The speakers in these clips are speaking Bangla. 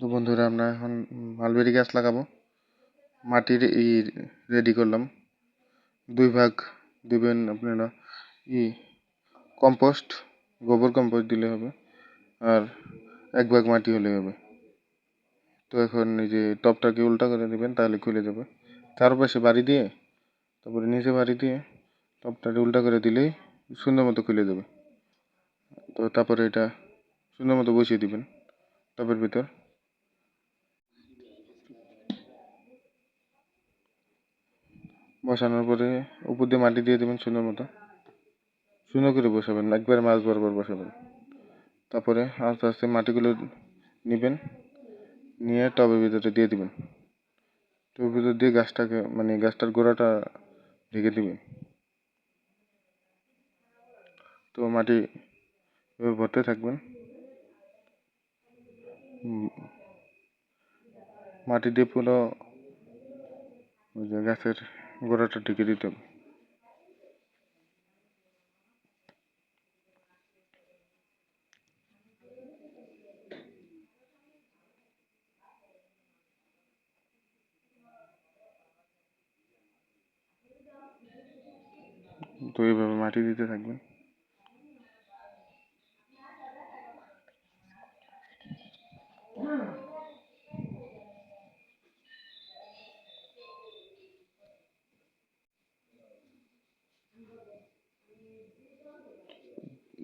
তো বন্ধুরা, আমরা এখন মালবেরি গাছ লাগাবো। মাটির ই রেডি করলাম। দুই ভাগ দিবেন আপনারা। ই কম্পোস্ট গোবর কম্পোস্ট দিলে হবে। আর এক ভাগ মাটি হলে হবে। তো এখন এই যে টপটাকে উল্টা করে দেবেন, তাহলে খুলে যাবে। চারপাশে বাড়ি দিয়ে, তারপরে নিচে বাড়ি দিয়ে টপটাকে উল্টা করে দিলেই সুন্দর মতো খুলে যাবে। তো তারপরে এটা সুন্দর মতো বসিয়ে দিবেন টপের ভিতর। বসানোর পরে উপর দিয়ে মাটি দিয়ে দেবেন সুন্দর মতো। সুন্দর করে বসাবেন, একবারে মাছ বরাবর বসাবেন। তারপরে আস্তে আস্তে মাটিগুলো নেবেন, নিয়ে টবের ভিতরে দিয়ে দিবেন। টবের ভিতর দিয়ে গাছটাকে মানে গাছটার গোড়াটা ঢেকে দিবেন। তো মাটি এভাবে ভরতে থাকবেন। মাটি দিয়ে পুরো ওই যে গাছের গোড়াটা ঢেকে দিতে হবে তো এইভাবে মাটি দিতে থাকবেন।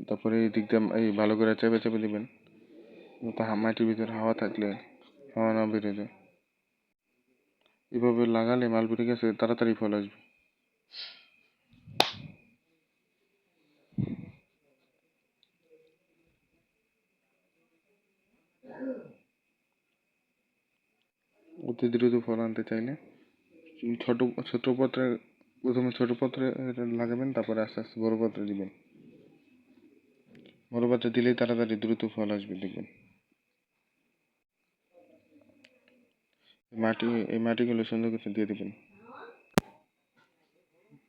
তারপরে এই দিক দিয়ে এই ভালো করে চেপে চেপে দিবেন। মাটির ভিতরে হাওয়া থাকলে, হাওয়া না বেরোয় যায়। এভাবে লাগালে মালবেরি গাছে, তাড়াতাড়ি ফল আসবে। অতি দ্রুত ফল আনতে চাইলে ছোট ছোট পত্রে, প্রথমে ছোট পত্রে লাগাবেন, তারপরে আস্তে আস্তে বড় পত্রে দিবেন। বড় পাত্রে দিলেই তাড়াতাড়ি দ্রুত ফল আসবে, দেখবেন। মাটি, এই মাটিগুলো সুন্দর করে দিয়ে দেবেন।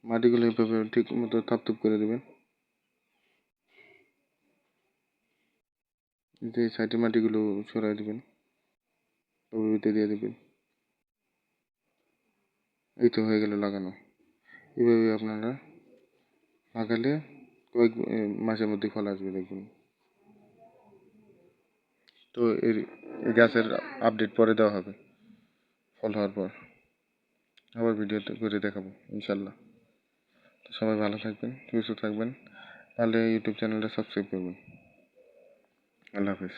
মাটিগুলো এভাবে ঠিক মতো থাপ থাপ করে দেবেন। যে সাইডের মাটিগুলো সরাই দেবেন। দিয়ে দেবেন। এই তো হয়ে গেল লাগানো। এভাবে আপনারা লাগালে কয়েক মাসের মধ্যে ফল আসবে দেখবেন তো এর গাছের আপডেট পরে দেওয়া হবে, ফল হওয়ার পর। আবার ভিডিও করে দেখাবো, ইনশাল্লাহ। তো সবাই ভালো থাকবেন, সুস্থ থাকবেন। তাহলে ইউটিউব চ্যানেলটা সাবস্ক্রাইব করবেন। আল্লাহ হাফিজ।